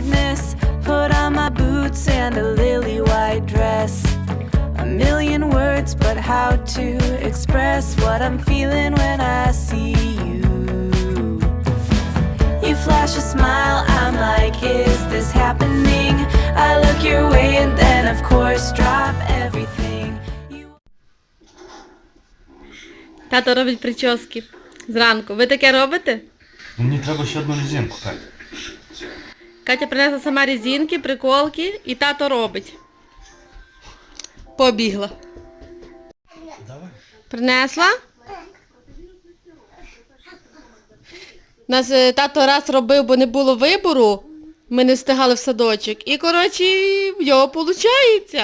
awkwardness. Put on my boots and a lily white dress. A million words, but how to express what I'm feeling when I see you? You flash a smile, I'm like, is this happening? I look your way and then, of course, drop everything. You Тато робить прически зранку. Ви таке робите? Ну, Мені треба ще одну резинку, Кать. Катя принесла сама резинки, приколки і тато робить. Побігла. Давай. Принесла? Нас е, тато раз робив, бо не було вибору. Ми не встигали в садочок. І, коротше, в нього виходить.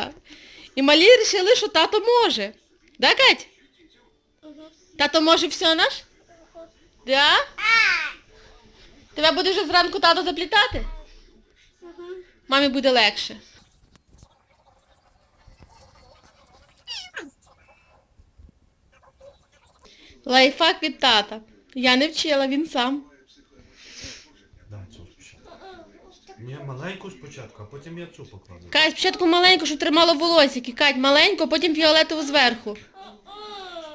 І малі вирішили, що тато може. Да, Кать? Тато може все наш? Да? Тебе буде вже зранку тато заплітати? Мамі буде легше. Лайфхак від тата. Я не вчила, він сам. Давай цю спочатку. Ні, маленьку спочатку, а потім я цю покладу. Кать, спочатку маленьку, щоб тримало волосики. Кать, маленьку, потім фіолетову зверху.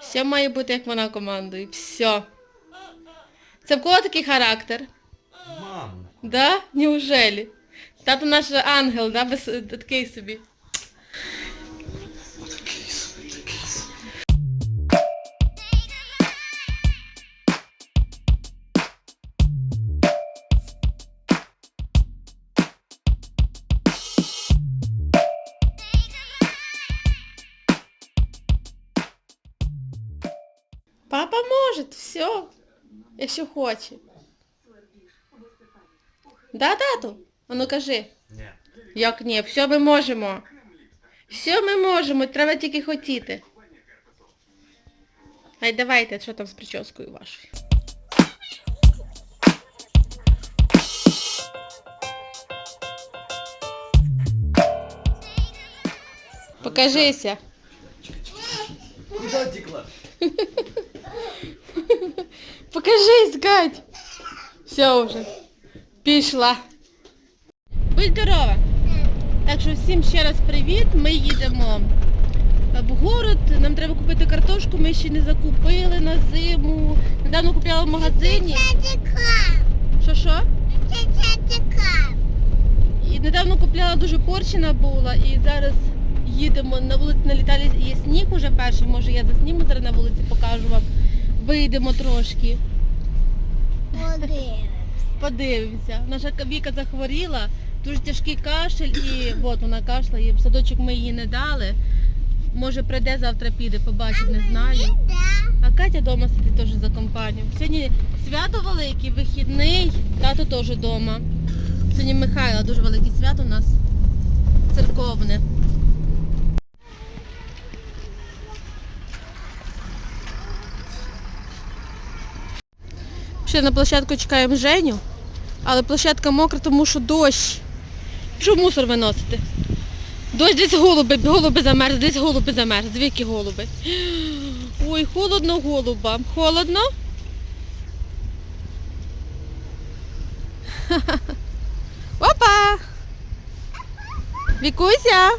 Все має бути, як вона командує. Все. Це в кого такий характер? Мам, Да? Неужели? Тато наш ангел, да? Без, такий собі. такий собі, такий собі. Папа може, все. Якщо хоче. Да, тату? А ну кажи. Ні. Як ні, все ми можемо. Все ми можемо, треба тільки хотіти. Ай, давайте, що там з прическою вашою. Покажися. Куди тікла? Покажись, Кать. Все вже. Пішла. Будь здорова. Так що всім ще раз привіт. Ми їдемо в город. Нам треба купити картошку, ми ще не закупили на зиму. Недавно купляла в магазині. Що що? І недавно купляла дуже порчена була і зараз їдемо на вулиці налітали, є сніг уже перший, може я засніму зараз на вулиці, покажу вам. Вийдемо трошки. Подивимося. Наша Віка захворіла, дуже тяжкий кашель і от вона кашляє. В садочок ми її не дали. Може прийде, завтра піде, побачить, не знаю. А Катя вдома сидить теж за компанію. Сьогодні свято велике, вихідний, тато теж вдома. Сьогодні Михайла дуже велике свято у нас церковне. Ще на площадку чекаємо Женю, але площадка мокра, тому що дощ. Що мусор виносити? Дощ десь голуби, голуби замерз, десь голуби замерз, дві голуби. Ой, холодно голубам. Холодно? Опа! Вікуся!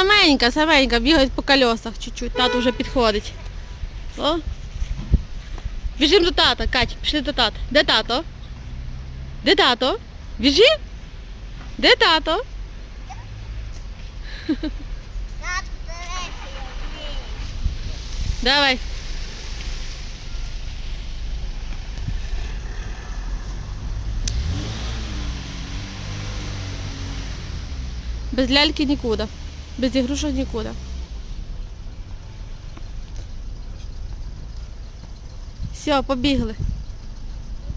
Саменька, саменька, бігають по колесах чуть-чуть. Тато вже підходить. О. Біжимо до тата, Кать, пішли до тата. Де тато? Де тато? Біжи? Де тато? Давай. Без ляльки нікуди. Без ігрушок нікуди. Все, побігли.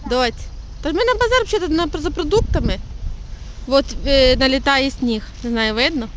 Доць. Та ми на базар взагалі за продуктами. От е, налітає сніг. Не знаю, видно?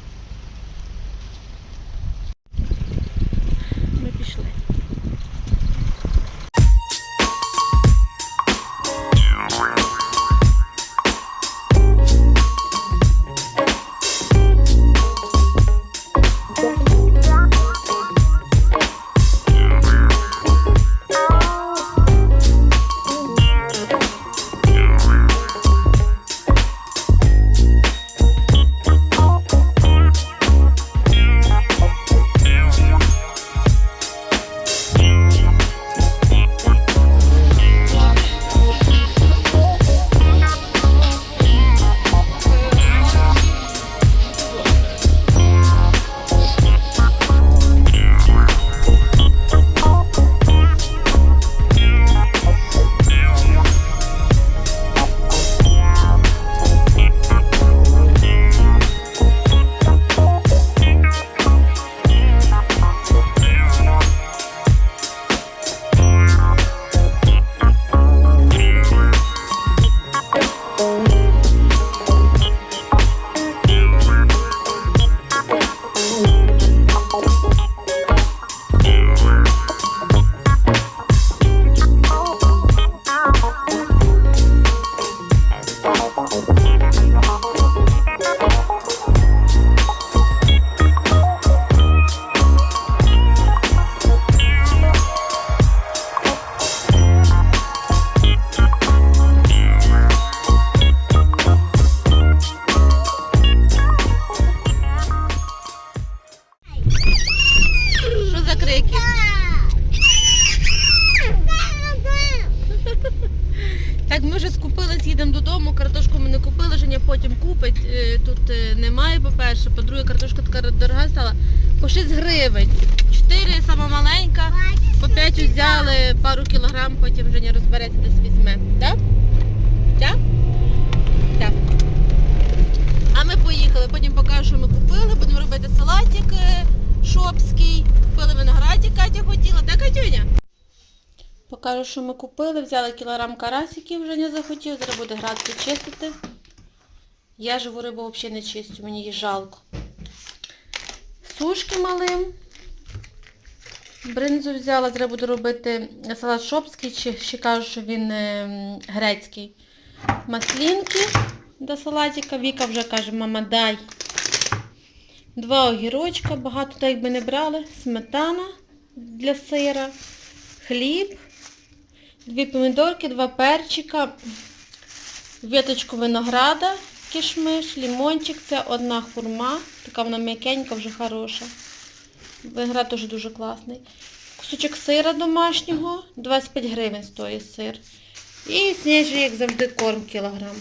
По-перше, по-друге, картошка така дорога стала. По 6 гривень. 4 сама маленька, по 5 взяли, пару кілограм, потім Женя розбереться, десь візьме. Так? Так? Так. А ми поїхали, потім покажу, що ми купили, будемо робити салатик е, шопський. Купили винограді, Катя хотіла, так, Катюня? Покажу, що ми купили. Взяли кілограм карасиків, вже не захотів, зараз буде грати чистити. Я живу рибу взагалі не чистю, мені її жалко. Сушки малим. Бринзу взяла, зараз буду робити салат шопський, чи ще кажу, що він е, грецький. Маслінки до салатика. Віка вже каже, мама, дай. Два огірочка, багато так якби не брали. Сметана для сира, хліб, дві помідорки, два перчика, віточку винограда, кишмиш, лімончик, це одна хурма, така вона м'якенька, вже хороша. Виноград теж дуже класний. Кусочок сира домашнього, 25 гривень стоїть сир. І сніжний, як завжди, корм кілограм.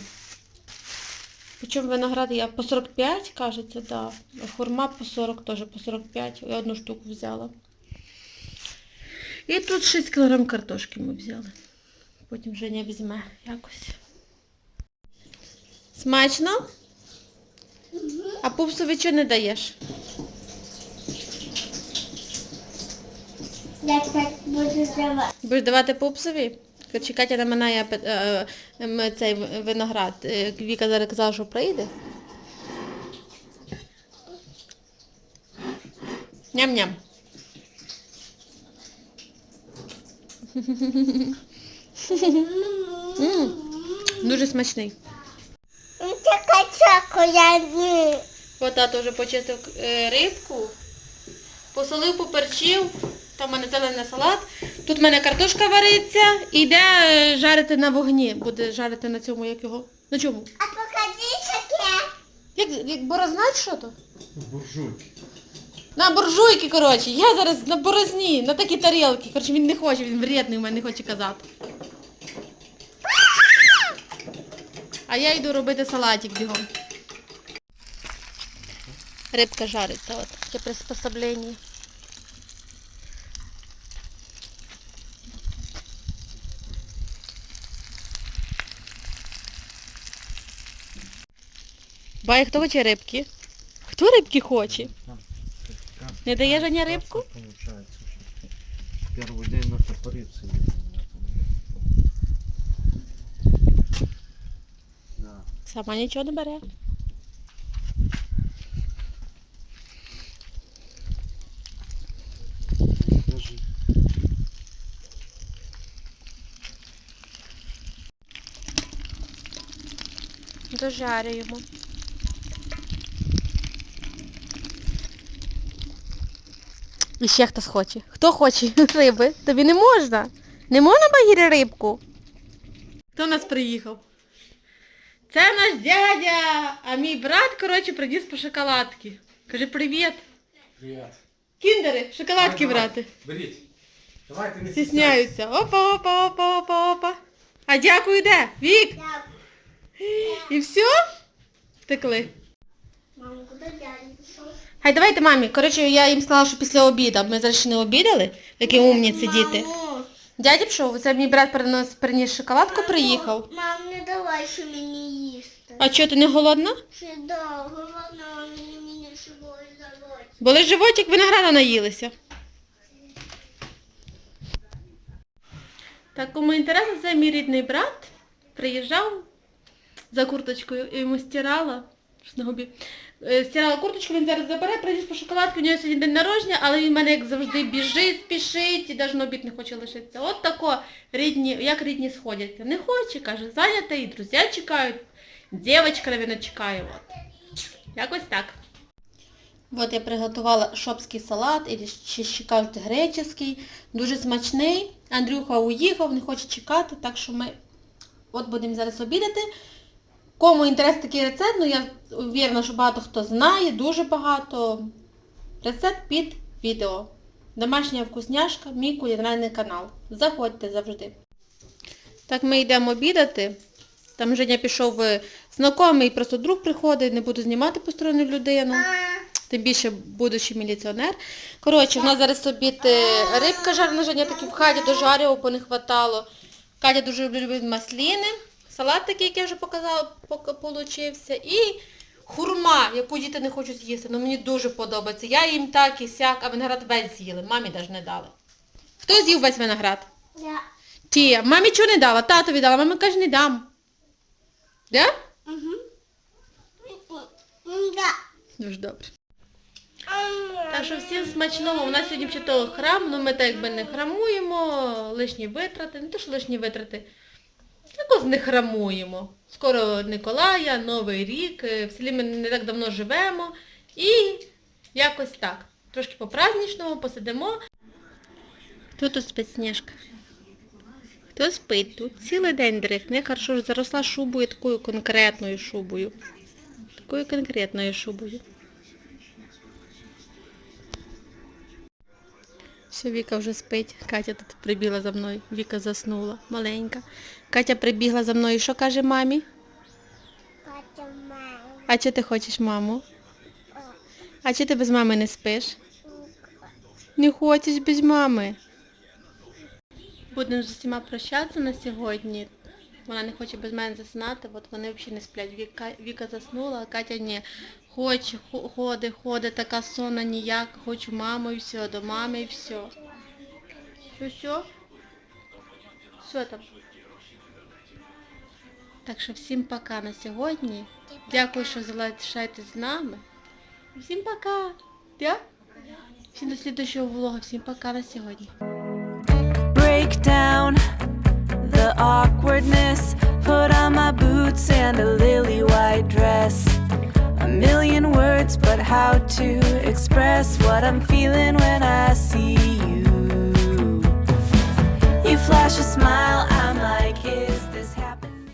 Причому виноград я по 45, кажеться, да. Хурма по 40 теж, по 45. Я одну штуку взяла. І тут 6 кг картошки ми взяли. Потім Женя візьме якось. Смачно? А пупсові чого не даєш? Як так буде давати? Будеш давати пупсові? Чекайте на мене, я цей виноград. Е, Віка зараз казала, що прийде. Ням-ням. Дуже смачний. Ну, я не. От тато вже почистив е, рибку, посолив, поперчив, там в мене зелений салат. Тут в мене картошка вариться і йде е, жарити на вогні. Буде жарити на цьому, як його. На чому? А покажи таке. Як, як борознать що то? Буржуйки. На буржуйки, коротше. Я зараз на борозні, на такі тарілки. Коротше, він не хоче, він вредний, у мене не хоче казати. А я йду робити салатик бігом. Рибка жариться, от, таке приспособлення. Бай, хто хоче рибки? Хто рибки хоче? Не дає Женя рибку? Первый день на топорице. Да. Сама нічого не бере. Дожарюємо. І ще хтось хоче. Хто хоче риби? Тобі не можна. Не можна багірі рибку. Хто нас приїхав? Це наш дядя, а мій брат, коротше, приніс по шоколадки. Кажи привіт. Привет. Кіндери, шоколадки Давай, давай. брати. Беріть. Давайте не Стісняються. Опа, опа, опа, опа, опа. А дякую де? Вік. І все? Втекли. Мама, куди дядя пішов? Хай давайте мамі. Коротше, я їм сказала, що після обіду. Ми зараз ще не обідали. Такі умніці діти. Дядя пішов, це мій брат принос, приніс шоколадку, приїхав. Мам, не давай, що мені. А чого, ти не голодна? Ще да, голодна, мені мені чого заводить. Були животик, винограда наїлися. Так, кому інтересно, це мій рідний брат. Приїжджав за курточкою і йому стирала. Щось на губі. Е, Стирала курточку, він зараз забере, приніс по шоколадку, у нього сьогодні день народження, але він в мене, як завжди, біжить, спішить і навіть на обід не хоче лишитися. От тако рідні, як рідні сходяться. Не хоче, каже, зайнята, і друзі чекають. Дівчинка, навіть, чекає. От. Якось так. От я приготувала шопський салат, і ще, кажуть греческий, дуже смачний. Андрюха уїхав, не хоче чекати, так що ми от будемо зараз обідати. Кому інтерес такий рецепт, ну я уверена, що багато хто знає, дуже багато. Рецепт під відео. Домашня вкусняшка, мій кулінарний канал. Заходьте завжди. Так ми йдемо обідати. Там Женя пішов е, знайомий, просто друг приходить, не буду знімати посторонню людину. Тим більше будучи міліціонер. Коротше, в нас зараз обід е, рибка жарена, Женя таки в хаті дожарював, бо не хватало. Катя дуже любить масліни, салат такий, який я вже показала, поки получився. І хурма, яку діти не хочуть з'їсти. Ну мені дуже подобається. Я їм так і сяк, а виноград весь з'їли. Мамі навіть не дали. Хто з'їв весь виноград? Я. Ті, мамі чого не дала? Татові дала, мама каже, не дам. Да? Угу. Да. Дуже добре. Так що всім смачного. У нас сьогодні то храм, ну ми так якби не храмуємо, лишні витрати, не то що лишні витрати. Якось не храмуємо. Скоро Николая, Новий рік, е, в селі ми не так давно живемо. І якось так. Трошки по-праздничному посидимо. Хто тут спить Хто спить тут? Цілий день дрихне. Хорошо, ж заросла шубою, такою конкретною шубою. Такою конкретною шубою. Все, Віка вже спить. Катя тут прибігла за мною. Віка заснула, маленька. Катя прибігла за мною. Що каже мамі? Катя мама. А чи ти хочеш маму? А чи ти без мами не спиш? Не хочеш без мами. Будемо з усіма прощатися на сьогодні. Вона не хоче без мене засинати, от вони взагалі не сплять. Віка, Віка заснула, а Катя ні. Хоче, хо- ходить, ходить, така сонна ніяк, хочу маму і все, до мами і все. Що, що? Що там? Так що всім пока на сьогодні. Дякую, що залишаєтесь з нами. Всім пока. Да? Всім до слідчого влога. Всім пока на сьогодні. The awkwardness. Put on my boots and a lily white dress. A million words, but how to express what I'm feeling when I see you? You flash a smile, I'm like,